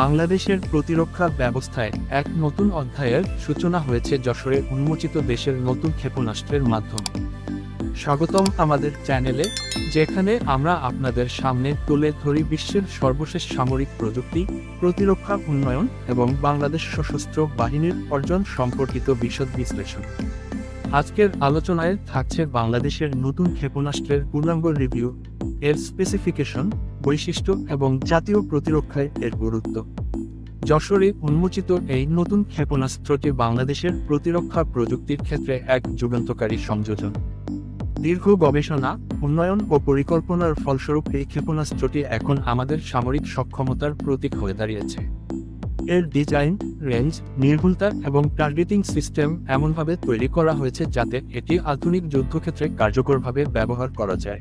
বাংলাদেশের প্রতিরক্ষা ব্যবস্থায় এক নতুন অধ্যায়ের সূচনা হয়েছে যশোরে উন্মোচিত দেশের নতুন ক্ষেপণাস্ত্রের মাধ্যমে। স্বাগতম আমাদের চ্যানেলে, যেখানে আমরা আপনাদের সামনে তুলে ধরি বিশ্বের সর্বশেষ সামরিক প্রযুক্তি, প্রতিরক্ষা উন্নয়ন এবং বাংলাদেশ সশস্ত্র বাহিনীর অর্জন সম্পর্কিত বিশদ বিশ্লেষণ। আজকের আলোচনায় থাকছে বাংলাদেশের নতুন ক্ষেপণাস্ত্রের পূর্ণাঙ্গ রিভিউ, এর স্পেসিফিকেশন বৈশিষ্ট্য এবং জাতীয় প্রতিরক্ষায় এর গুরুত্ব। যশোরে উন্মোচিত এই নতুন ক্ষেপণাস্ত্রটি বাংলাদেশের প্রতিরক্ষা প্রযুক্তির ক্ষেত্রে এক যুগান্তকারী সংযোজন। দীর্ঘ গবেষণা, উন্নয়ন ও পরিকল্পনার ফলস্বরূপ এই ক্ষেপণাস্ত্রটি এখন আমাদের সামরিক সক্ষমতার প্রতীক হয়ে দাঁড়িয়েছে। এর ডিজাইন, রেঞ্জ, নির্ভুলতা এবং টার্গেটিং সিস্টেম এমনভাবে তৈরি করা হয়েছে যাতে এটি আধুনিক যুদ্ধক্ষেত্রে কার্যকরভাবে ব্যবহার করা যায়।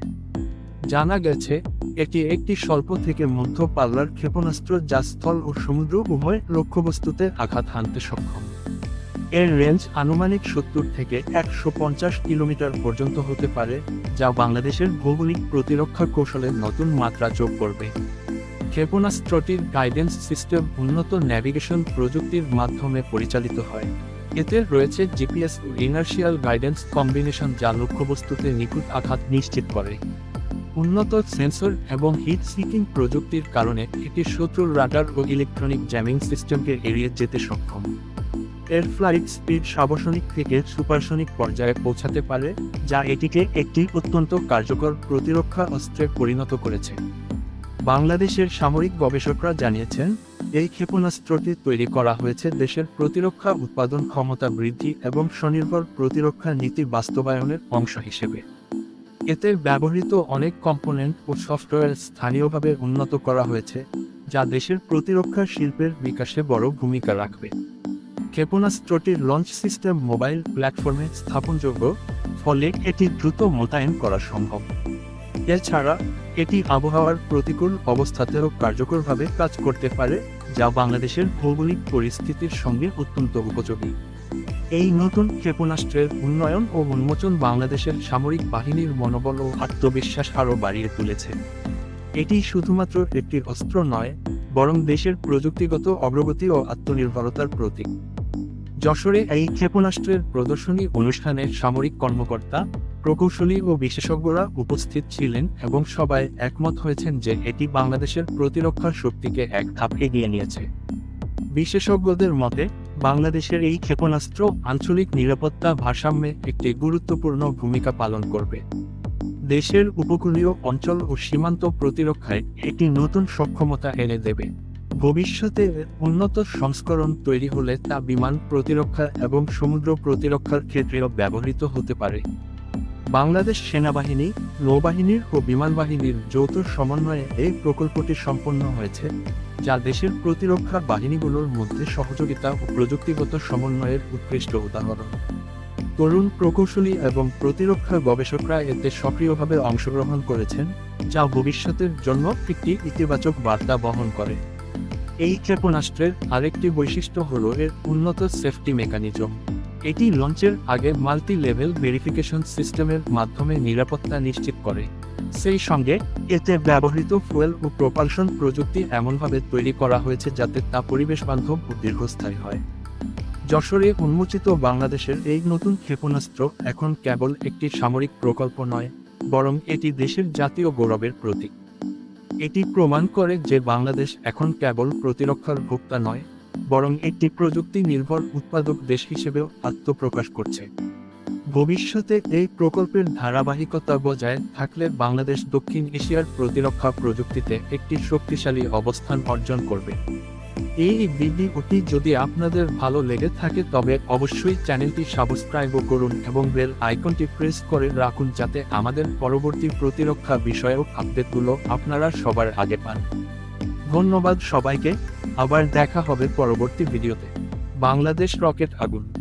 জানা গেছে এটি একটি স্বল্প থেকে মধ্য পাল্লার ক্ষেপণাস্ত্র যা স্থল ও সমুদ্র উভয় লক্ষ্যবস্তুতে আঘাত হানতে সক্ষম। এর রেঞ্জ আনুমানিক সত্তর থেকে একশো পঞ্চাশ কিলোমিটার পর্যন্ত হতে পারে, যা বাংলাদেশের ভৌগোলিক প্রতিরক্ষা কৌশলে নতুন মাত্রা যোগ করবে। ক্ষেপণাস্ত্রটির গাইডেন্স সিস্টেম উন্নত ন্যাভিগেশন প্রযুক্তির মাধ্যমে পরিচালিত হয়। এতে রয়েছে জিপিএস ও ইনার্শিয়াল গাইডেন্স কম্বিনেশন যা লক্ষ্যবস্তুতে নিখুঁত আঘাত নিশ্চিত করে। উন্নত সেন্সর এবং হিট সিকিং প্রযুক্তির কারণে এটি শত্রুর রাডার ও ইলেকট্রনিক জ্যামিং সিস্টেমকে এড়িয়ে যেতে সক্ষম। এর ফ্লাইট স্পিড সাবসনিক থেকে সুপারসনিক পর্যায়ে পৌঁছাতে পারে, যা এটিকে একটি অত্যন্ত কার্যকর প্রতিরক্ষা অস্ত্রে পরিণত করেছে। বাংলাদেশের সামরিক গবেষকরা জানিয়েছেন, এই ক্ষেপণাস্ত্রটি তৈরি করা হয়েছে দেশের প্রতিরক্ষা উৎপাদন ক্ষমতা বৃদ্ধি এবং স্বনির্ভর প্রতিরক্ষা নীতি বাস্তবায়নের অংশ হিসেবে। এতে ব্যবহৃত অনেক কম্পোনেন্ট ও সফটওয়্যার স্থানীয়ভাবে উন্নত করা হয়েছে, যা দেশের প্রতিরক্ষা শিল্পের বিকাশে বড় ভূমিকা রাখবে। ক্ষেপণাস্ত্রটির লঞ্চ সিস্টেম মোবাইল প্ল্যাটফর্মে স্থাপনযোগ্য, ফলে এটি দ্রুত মোতায়েন করা সম্ভব। এছাড়া, এটি আবহাওয়ার প্রতিকূল অবস্থাতেও কার্যকরভাবে কাজ করতে পারে, যা বাংলাদেশের ভৌগোলিক পরিস্থিতির সঙ্গে অত্যন্ত উপযোগী। এই নতুন ক্ষেপণাস্ত্রের উন্নয়ন ও উন্মোচন বাংলাদেশের সামরিক বাহিনীর মনোবল ও আত্মবিশ্বাস আরও বাড়িয়ে তুলেছে। এটি শুধুমাত্র একটি অস্ত্র নয়, বরং দেশের প্রযুক্তিগত অগ্রগতি ও আত্মনির্ভরতার প্রতীক। যশোরে এই ক্ষেপণাস্ত্রের প্রদর্শনী অনুষ্ঠানে সামরিক কর্মকর্তা, প্রকৌশলী ও বিশেষজ্ঞরা উপস্থিত ছিলেন এবং সবাই একমত হয়েছেন যে এটি বাংলাদেশের প্রতিরক্ষা শক্তিকে এক ধাপ এগিয়ে নিয়েছে। বিশেষজ্ঞদের মতে বাংলাদেশের এই ক্ষেপণাস্ত্র আঞ্চলিক নিরাপত্তা ভারসাম্যে একটি গুরুত্বপূর্ণ ভূমিকা পালন করবে। দেশের উপকূলীয় অঞ্চল ও সীমান্ত প্রতিরক্ষায় একটি নতুন সক্ষমতা এনে দেবে। ভবিষ্যতে উন্নত সংস্করণ তৈরি হলে তা বিমান প্রতিরক্ষা এবং সমুদ্র প্রতিরক্ষার ক্ষেত্রেও ব্যবহৃত হতে পারে। বাংলাদেশ সেনাবাহিনী, নৌবাহিনীর ও বিমান বাহিনীর যৌথ সমন্বয়ে এই প্রকল্পটি সম্পন্ন হয়েছে। যা দেশের প্রতিরক্ষা বাহিনীগুলোর মধ্যে সহযোগিতা ও প্রযুক্তিগত সমন্বয়ের উৎকৃষ্ট উদাহরণ। তরুণ প্রকৌশলী এবং প্রতিরক্ষা গবেষকরা এতে সক্রিয়ভাবে অংশগ্রহণ করেছেন, যা ভবিষ্যতের জন্য একটি ইতিবাচক বার্তা বহন করে। এই ক্ষেপণাস্ত্রের আরেকটি বৈশিষ্ট্য হল এর উন্নত সেফটি মেকানিজম। এটি লঞ্চের আগে মাল্টি লেভেল ভেরিফিকেশন সিস্টেমের মাধ্যমে নিরাপত্তা নিশ্চিত করে। সেই সঙ্গে, এতে ব্যবহৃত ফুয়েল ও প্রপালশন প্রযুক্তি এমনভাবে তৈরি করা হয়েছে যাতে তা পরিবেশ বান্ধব ও দীর্ঘস্থায়ী হয়। যশোরে উন্মোচিত বাংলাদেশের এই নতুন ক্ষেপণাস্ত্র এখন কেবল একটি সামরিক প্রকল্প নয়, বরং এটি দেশের জাতীয় গৌরবের প্রতীক। এটি প্রমাণ করে যে বাংলাদেশ এখন কেবল প্রতিরক্ষার ভোক্তা নয়, বরং একটি প্রযুক্তি নির্ভর উৎপাদক দেশ হিসেবেও আত্মপ্রকাশ করছে। ভবিষ্যতে এই প্রকল্পের ধারাবাহিকতা বজায় থাকলে বাংলাদেশ দক্ষিণ এশিয়ার প্রতিরক্ষা প্রযুক্তিতে একটি শক্তিশালী অবস্থান অর্জন করবে। এই ভিডিওটি যদি আপনাদের ভালো লেগে থাকে তবে অবশ্যই চ্যানেলটি সাবস্ক্রাইব করুন এবং বেল আইকনটি প্রেস করে রাখুন যাতে আমাদের পরবর্তী প্রতিরক্ষা বিষয়ক আপডেটগুলো আপনারা সবার আগে পান। ধন্যবাদ সবাইকে, আবার দেখা হবে পরবর্তী ভিডিওতে। বাংলাদেশ রকেট আগুন।